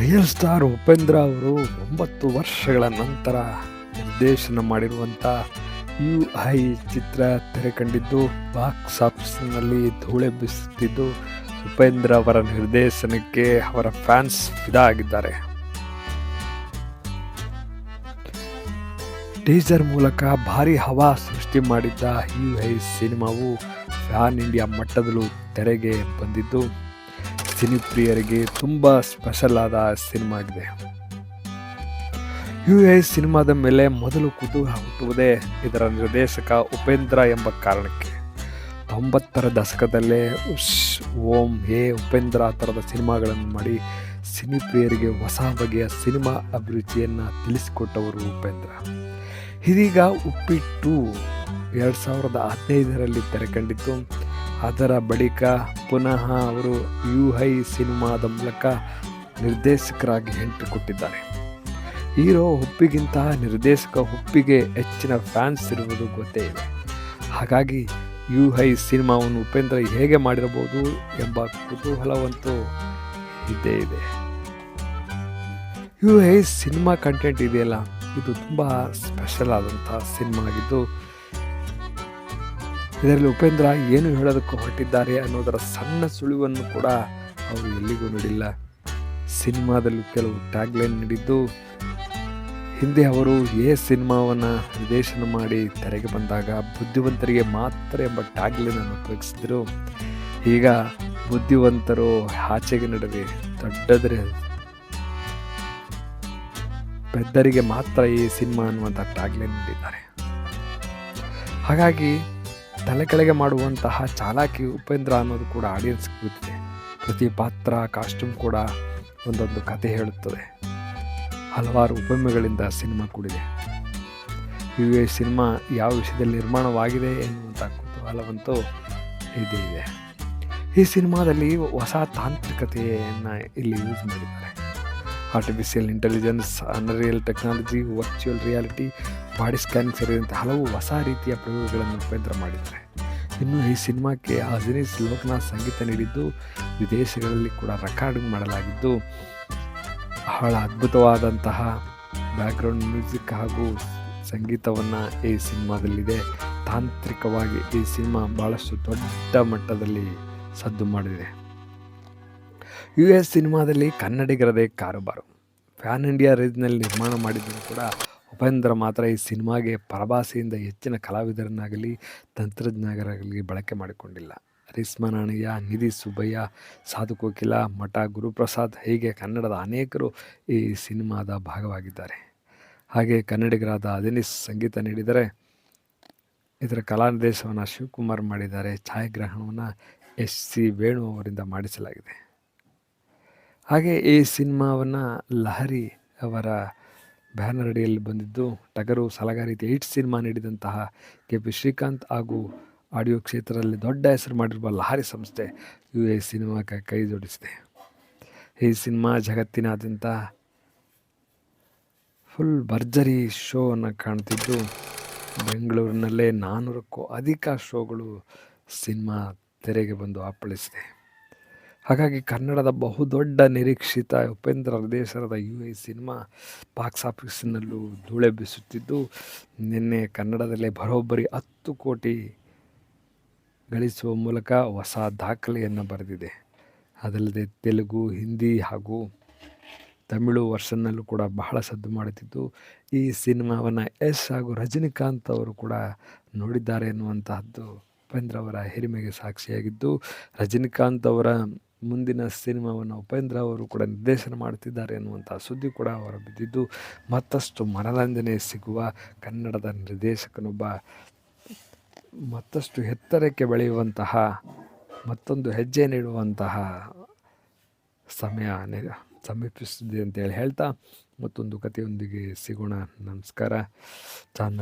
Real star Upendra ಅವರು ಒಂಬತ್ತು ವರ್ಷಗಳ ನಂತರ ನಿರ್ದೇಶನ ಮಾಡಿರುವಂಥ ಯು ಐ ಚಿತ್ರ ತೆರೆ ಕಂಡಿದ್ದು ಬಾಕ್ಸ್ ಆಫೀಸ್ನಲ್ಲಿ ಧೂಳೆಬ್ಬಿಸುತ್ತಿದ್ದು ಉಪೇಂದ್ರ ಅವರ ನಿರ್ದೇಶನಕ್ಕೆ ಅವರ ಫ್ಯಾನ್ಸ್ ಫಿದಾ ಆಗಿದ್ದಾರೆ ಟೀಸರ್ ಮೂಲಕ ಭಾರಿ ಹವಾ ಸೃಷ್ಟಿ ಮಾಡಿದ್ದ ಯು ಐ ಸಿನಿಮಾವು ಫ್ಯಾನ್ ಇಂಡಿಯಾ ಮಟ್ಟದಲ್ಲೂ ತೆರೆಗೆ ಬಂದಿದ್ದು. ಸಿನಿಪ್ರಿಯರಿಗೆ ತುಂಬ ಸ್ಪೆಷಲ್ ಆದ ಸಿನಿಮಾ ಆಗಿದೆ. ಯು ಎ ಸಿನಿಮಾದ ಮೇಲೆ ಮೊದಲು ಕುತೂಹಲ ಹುಟ್ಟುವುದೇ ಇದರ ನಿರ್ದೇಶಕ ಉಪೇಂದ್ರ ಎಂಬ ಕಾರಣಕ್ಕೆ. ತೊಂಬತ್ತರ ದಶಕದಲ್ಲೇ ಉಷ್ ಓಂ, ಹೇ ಉಪೇಂದ್ರ ಥರದ ಸಿನಿಮಾಗಳನ್ನು ಮಾಡಿ ಸಿನಿಪ್ರಿಯರಿಗೆ ಹೊಸ ಬಗೆಯ ಸಿನಿಮಾ ಅಭಿರುಚಿಯನ್ನು ತಿಳಿಸಿಕೊಟ್ಟವರು ಉಪೇಂದ್ರ. ಇದೀಗ ಉಪ್ಪಿಟ್ಟು ಎರಡು ಸಾವಿರದ ಹದಿನೈದರಲ್ಲಿ ತೆರೆಕಂಡಿತ್ತು. ಅದರ ಬಳಿಕ ಪುನಃ ಅವರು ಯು ಹೈ ಸಿನಿಮಾದ ಮೂಲಕ ನಿರ್ದೇಶಕರಾಗಿ ಎಂಟ್ರಿ ಕೊಟ್ಟಿದ್ದಾರೆ. ಹೀರೋ ಹುಪ್ಪಿಗಿಂತ ನಿರ್ದೇಶಕ ಹುಪ್ಪಿಗೆ ಹೆಚ್ಚಿನ ಫ್ಯಾನ್ಸ್ ಇರುವುದು ಗೊತ್ತೇ ಇದೆ. ಹಾಗಾಗಿ ಯು ಹೈ ಸಿನಿಮಾವನ್ನು ಉಪೇಂದ್ರ ಹೇಗೆ ಮಾಡಿರಬಹುದು ಎಂಬ ಕುತೂಹಲವಂತೂ ಇದ್ದೇ ಇದೆ. ಯು ಹೈ ಸಿನಿಮಾ ಕಂಟೆಂಟ್ ಇದೆಯಲ್ಲ, ಇದು ತುಂಬ ಸ್ಪೆಷಲ್ ಆದಂಥ ಸಿನಿಮಾ ಆಗಿದ್ದು ಇದರಲ್ಲಿ ಉಪೇಂದ್ರ ಏನು ಹೇಳೋದಕ್ಕೆ ಹೊರಟಿದ್ದಾರೆ ಅನ್ನೋದರ ಸಣ್ಣ ಸುಳಿವನ್ನು ಕೂಡ ಅವರು ಎಲ್ಲಿಗೂ ನೀಡಿಲ್ಲ. ಸಿನಿಮಾದಲ್ಲೂ ಕೆಲವು ಟ್ಯಾಗ್ಲೈನ್ ನೀಡಿದ್ದು, ಹಿಂದೆ ಅವರು ಏ ಸಿನಿಮಾವನ್ನು ನಿರ್ದೇಶನ ಮಾಡಿ ತೆರೆಗೆ ಬಂದಾಗ ಬುದ್ಧಿವಂತರಿಗೆ ಮಾತ್ರ ಎಂಬ ಟ್ಯಾಗ್ಲೈನನ್ನು ಉಪಯೋಗಿಸಿದರು. ಈಗ ಬುದ್ಧಿವಂತರು ಆಚೆಗೆ ನಡುವೆ ದೊಡ್ಡದ್ರೆ ಪೆದ್ದರಿಗೆ ಮಾತ್ರ ಈ ಸಿನಿಮಾ ಅನ್ನುವಂಥ ಟ್ಯಾಗ್ಲೈನ್ ನೀಡಿದ್ದಾರೆ. ಹಾಗಾಗಿ ತಲೆ ಕೆಳಗೆ ಮಾಡುವಂತಹ ಚಾಲಾಕಿ ಉಪೇಂದ್ರ ಅನ್ನೋದು ಕೂಡ ಆಡಿಯನ್ಸ್ ಗೊತ್ತಿದೆ ಪ್ರತಿ ಪಾತ್ರ ಕಾಸ್ಟ್ಯೂಮ್ ಕೂಡ ಒಂದೊಂದು ಕತೆ ಹೇಳುತ್ತದೆ. ಹಲವಾರು ಉಪಮೆಗಳಿಂದ ಸಿನಿಮಾ ಕೂಡಿದೆ. ಎ ಸಿನಿಮಾ ಯಾವ ವಿಷಯದಲ್ಲಿ ನಿರ್ಮಾಣವಾಗಿದೆ ಎನ್ನುವಂಥ ಕುತೂಹಲವಂತೂ ಇದೇ ಇದೆ. ಈ ಸಿನಿಮಾದಲ್ಲಿ ಹೊಸ ತಾಂತ್ರಿಕತೆಯನ್ನು ಇಲ್ಲಿ ಯೂಸ್ ಮಾಡಿದ್ದಾರೆ. Artificial intelligence unreal technology virtual reality body scanning ಸೇರಿದಂತೆ ಹಲವು ಹೊಸ ರೀತಿಯ ಪ್ರಯೋಗಗಳನ್ನು ಉಪೇಂದ್ರ ಮಾಡಿದ್ದಾರೆ. ಇನ್ನು ಈ ಸಿನಿಮಾಕ್ಕೆ ಅಜನೀಸ್ ಲೋಕನಾಥ್ ಸಂಗೀತ ನೀಡಿದ್ದು, ವಿದೇಶಗಳಲ್ಲಿ ಕೂಡ ರೆಕಾರ್ಡಿಂಗ್ ಮಾಡಲಾಗಿದ್ದು, ಬಹಳ ಅದ್ಭುತವಾದಂತಹ ಬ್ಯಾಕ್ಗ್ರೌಂಡ್ ಮ್ಯೂಸಿಕ್ ಹಾಗೂ ಸಂಗೀತವನ್ನು ಈ ಸಿನಿಮಾದಲ್ಲಿದೆ. ತಾಂತ್ರಿಕವಾಗಿ ಈ ಸಿನಿಮಾ ಭಾಳಷ್ಟು ದೊಡ್ಡ ಮಟ್ಟದಲ್ಲಿ ಸದ್ದು ಮಾಡಿದೆ. ಯು ಎಸ್ ಸಿನಿಮಾದಲ್ಲಿ ಕನ್ನಡಿಗರದೇ ಕಾರುಬಾರು. ಫ್ಯಾನ್ ಇಂಡಿಯಾ ರೇಂಜ್ನಲ್ಲಿ ನಿರ್ಮಾಣ ಮಾಡಿದ್ದರೂ ಕೂಡ ಉಪೇಂದ್ರ ಮಾತ್ರ ಈ ಸಿನಿಮಾಗೆ ಪರಭಾಷೆಯಿಂದ ಹೆಚ್ಚಿನ ಕಲಾವಿದರನ್ನಾಗಲಿ ತಂತ್ರಜ್ಞರಾಗಲಿ ಬಳಕೆ ಮಾಡಿಕೊಂಡಿಲ್ಲ. ರಿಸ್ಮಾ ನಾಣಯ್ಯ, ನಿಧಿ ಸುಬ್ಬಯ್ಯ, ಸಾಧು ಕೋಕಿಲ, ಮಠ ಗುರುಪ್ರಸಾದ್ ಹೀಗೆ ಕನ್ನಡದ ಅನೇಕರು ಈ ಸಿನಿಮಾದ ಭಾಗವಾಗಿದ್ದಾರೆ. ಹಾಗೆ ಕನ್ನಡಿಗರಾದ ಅದಿನಿಸ್ ಸಂಗೀತ ನೀಡಿದರೆ, ಇದರ ಕಲಾ ನಿರ್ದೇಶವನ್ನು ಶಿವಕುಮಾರ್ ಮಾಡಿದ್ದಾರೆ. ಛಾಯಾಗ್ರಹಣವನ್ನು ಎಸ್ ಸಿ ವೇಣು ಅವರಿಂದ ಮಾಡಿಸಲಾಗಿದೆ. ಹಾಗೆ ಈ ಸಿನಿಮಾವನ್ನು ಲಹರಿ ಅವರ ಬ್ಯಾನರ್ ಅಡಿಯಲ್ಲಿ ಬಂದಿದ್ದು, ಟಗರು ಸಲಗಾರಿ ಏಟ್ ಸಿನಿಮಾ ನೀಡಿದಂತಹ ಕೆ ಪಿ ಶ್ರೀಕಾಂತ್ ಹಾಗೂ ಆಡಿಯೋ ಕ್ಷೇತ್ರದಲ್ಲಿ ದೊಡ್ಡ ಹೆಸರು ಮಾಡಿರುವ ಲಹರಿ ಸಂಸ್ಥೆ ಯು ಎ ಸಿನಿಮಾಕ್ಕೆ ಕೈ ಜೋಡಿಸಿದೆ. ಈ ಸಿನಿಮಾ ಜಗತ್ತಿನಾದ್ಯಂತ ಫುಲ್ ಭರ್ಜರಿ ಶೋವನ್ನು ಕಾಣ್ತಿದ್ದು. ಬೆಂಗಳೂರಿನಲ್ಲೇ ನಾನ್ನೂರಕ್ಕೂ ಅಧಿಕ ಶೋಗಳು ಸಿನಿಮಾ ತೆರೆಗೆ ಬಂದು ಅಪ್ಪಳಿಸಿದೆ. ಹಾಗಾಗಿ ಕನ್ನಡದ ಬಹುದೊಡ್ಡ ನಿರೀಕ್ಷಿತ ಉಪೇಂದ್ರ ಹೃದಯಸರದ ಯು ಐ ಸಿನಿಮಾ ಬಾಕ್ಸ್ ಆಫೀಸಿನಲ್ಲೂ ಧೂಳೆ ಬೀಸುತ್ತಿದ್ದು, ನಿನ್ನೆ ಕನ್ನಡದಲ್ಲೇ ಬರೋಬ್ಬರಿ ಹತ್ತು ಕೋಟಿ ಗಳಿಸುವ ಮೂಲಕ ಹೊಸ ದಾಖಲೆಯನ್ನು ಬರೆದಿದೆ. ಅದಲ್ಲದೆ ತೆಲುಗು, ಹಿಂದಿ ಹಾಗೂ ತಮಿಳು ವರ್ಷನ್ನಲ್ಲೂ ಕೂಡ ಬಹಳ ಸದ್ದು ಮಾಡುತ್ತಿದ್ದು, ಈ ಸಿನಿಮಾವನ್ನು ಎಸ್ ಹಾಗೂ ರಜನಿಕಾಂತ್ ಅವರು ಕೂಡ ನೋಡಿದ್ದಾರೆ ಎನ್ನುವಂತಹದ್ದು ಉಪೇಂದ್ರ ಅವರ ಹಿರಿಮೆಗೆ ಸಾಕ್ಷಿಯಾಗಿದ್ದು, ರಜನಿಕಾಂತ್ ಅವರ ಮುಂದಿನ ಸಿನಿಮಾವನ್ನು ಉಪೇಂದ್ರ ಅವರು ಕೂಡ ನಿರ್ದೇಶನ ಮಾಡ್ತಿದ್ದಾರೆ ಎನ್ನುವಂಥ ಸುದ್ದಿ ಕೂಡ ಅವರು ಬಿದ್ದಿದ್ದು ಮತ್ತಷ್ಟು ಮನರಂಜನೆ ಸಿಗುವ ಕನ್ನಡದ ನಿರ್ದೇಶಕನೊಬ್ಬ ಮತ್ತಷ್ಟು ಎತ್ತರಕ್ಕೆ ಬೆಳೆಯುವಂತಹ, ಮತ್ತೊಂದು ಹೆಜ್ಜೆ ನೀಡುವಂತಹ ಸಮಯ ಸಮೀಪಿಸುತ್ತಿದೆ ಅಂತೇಳಿ ಹೇಳ್ತಾ ಮತ್ತೊಂದು ಕಥೆಯೊಂದಿಗೆ ಸಿಗೋಣ. ನಮಸ್ಕಾರ. ಚಾನಲ್